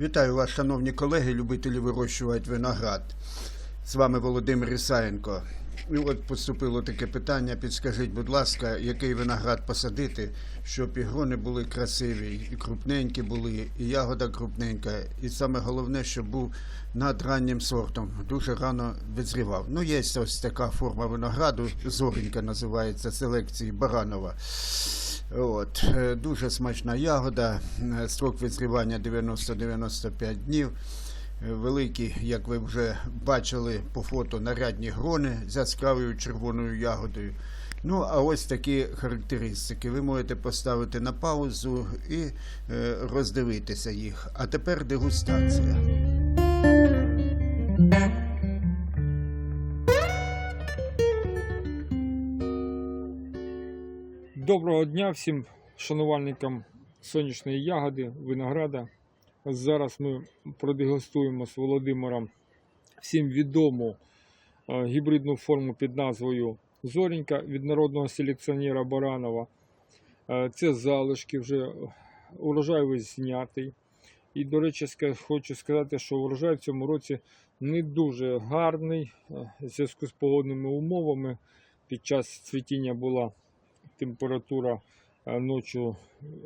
Вітаю вас, шановні колеги, любителі вирощувати виноград. З вами Володимир Ісаєнко. І от поступило таке питання. Підскажіть, будь ласка, який виноград посадити, щоб і грони були красиві, і крупненькі були, і ягода крупненька, і саме головне, щоб був над раннім сортом, дуже рано відзрівав. Ну, є ось така форма винограду, зоренька називається селекції Баранова. От, е, дуже смачна ягода, е, строк відзрівання 90-95 днів. Е, Великі, як ви вже бачили по фото, нарядні грони з яскравою червоною ягодою. Ну, а ось такі характеристики. Ви можете поставити на паузу і роздивитися їх. А тепер дегустація. Доброго дня всім шанувальникам сонячної ягоди, винограда. Зараз ми продегустуємо з Володимиром всім відому е, гібридну форму під назвою Зорінька від народного селекціонера Баранова. Е, Це залишки вже урожай весь знятий. І, до речі, хочу сказати, що урожай в цьому році не дуже гарний е, в зв'язку з погодними умовами. Під час цвітіння була температура е, ночі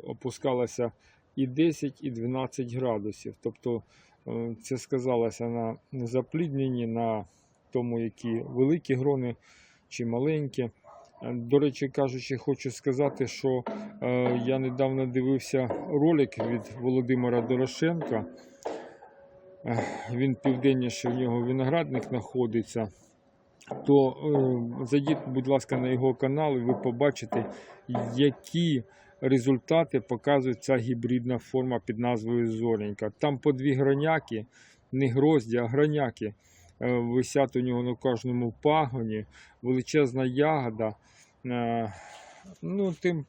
опускалася і 10, і 12 градусів. Тобто е, це сказалося на заплідненні, на тому, які великі грони чи маленькі. Е, До речі, кажучи, хочу сказати, що я недавно дивився ролик від Володимира Дорошенка. Він південніше в нього виноградник знаходиться то е, зайдіть, будь ласка, на його канал, і ви побачите, які результати показує ця гібридна форма під назвою Зоренька. Там по дві граняки, не грозді, а граняки. е, Висять у нього на кожному пагоні, величезна ягода. Е, Ну, тим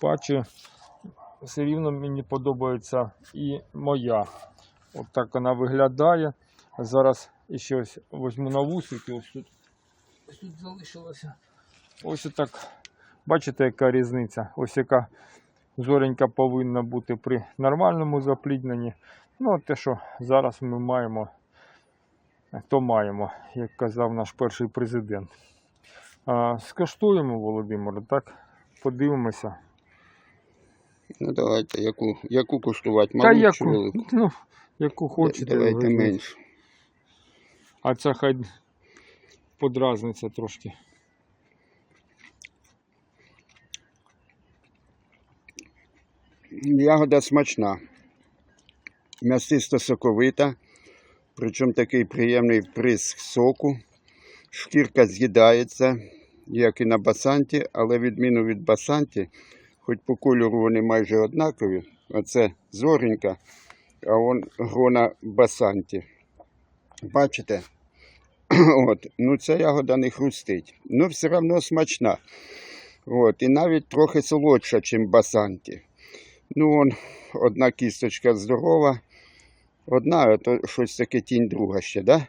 паче, все рівно мені подобається і моя. От так вона виглядає. Зараз ще ось візьму на вусики. Ось тут, ось тут залишилося. Ось отак. Бачите, яка різниця? Ось яка зоренька повинна бути при нормальному заплідненні. Ну, а те, що зараз ми маємо, то маємо, як казав наш перший президент. А, скаштуємо, Володимире, так? Подивимося. Ну давайте, яку, яку куштувати? Та чи яку, велику? ну, яку хочете. Давайте менше. А ця хай подразниться трошки. Ягода смачна. М'ясисто соковита, причому такий приємний приск соку. Шкірка з'їдається, як і на басанті, але відміну від басанті, хоч по кольору вони майже однакові. Оце зоренька, а он грона басанті. Бачите? От. Ну, ця ягода не хрустить. Ну, все одно смачна. От. І навіть трохи солодша, ніж басанті. Ну, вон, одна кісточка здорова, одна, то щось таке тінь друга ще, да?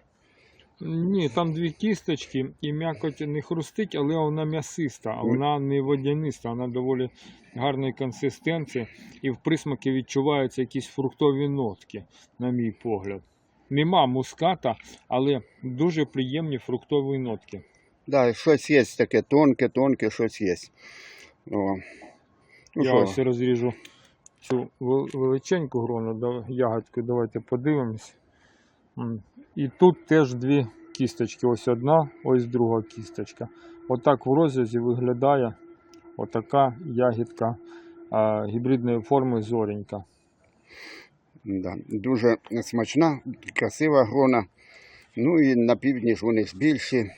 Ні, там дві кісточки, і м'якоть не хрустить, але вона м'ясиста, а вона не водяниста, вона доволі гарної консистенції. І в присмаки відчуваються якісь фруктові нотки, на мій погляд. Нема муската, але дуже приємні фруктові нотки. Да, щось є таке тонке, тонке, щось є. О. Ну, Я що, ось розріжу цю величеньку грону, ягодку, давайте подивимось. І тут теж дві кісточки. Ось одна, ось друга кісточка. Отак в розрізі виглядає отака ягідка гібридної форми зоренька. Да, дуже смачна, красива грона. Ну і на півдні ж вони ж більші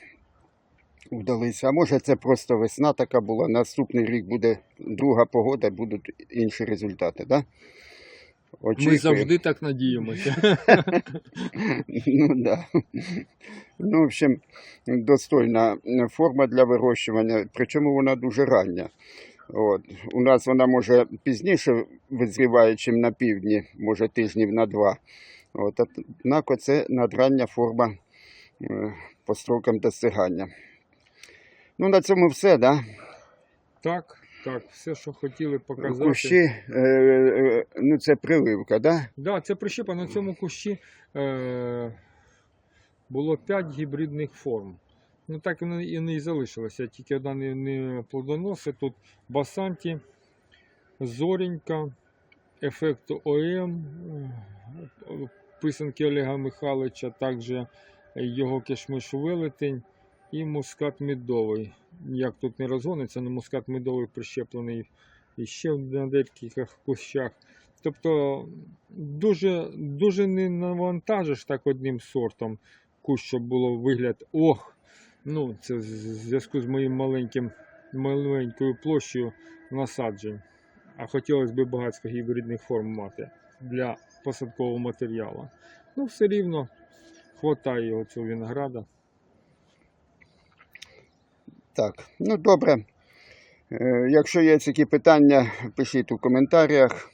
вдалися. А може це просто весна така була. Наступний рік буде друга погода, будуть інші результати, да? Ми завжди так надіємося. Ну, да. ну, в общем, достойна форма для вирощування, причому вона дуже рання. От. У нас вона може пізніше визріває, ніж на півдні, може тижнів на два. От. Однак це надрання форма е, по строкам достигання. Ну, на цьому все, да? Так, Так, все, що хотіли показати. Кущі, е, е, ну це прививка, да? Да, це прищепа на цьому кущі е, було 5 гібридних форм. Ну так і не, і не і залишилося. Тільки одна не, не плодоносить. Тут Басанті, Зоренька, ефект ОМ, писанки Олега Михайловича, також його кишмиш велетень і мускат медовий. Як тут не розгониться, але мускат медовий прищеплений іще на деяких кущах. Тобто дуже, дуже не навантажиш так одним сортом кущ, щоб було вигляд ох. Ну, це в зв'язку з моїм маленьким, маленькою площею насаджень. А хотілося б багатько гібридних форм мати для посадкового матеріалу. Ну, все рівно хватає його цього. Так, ну добре. Е, Якщо є які питання, пишіть у коментарях.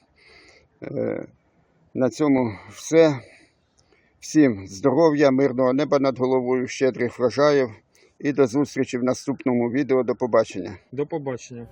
Е, На цьому все. Всім здоров'я, мирного неба над головою, щедрих врожаїв і до зустрічі в наступному відео. До побачення. До побачення.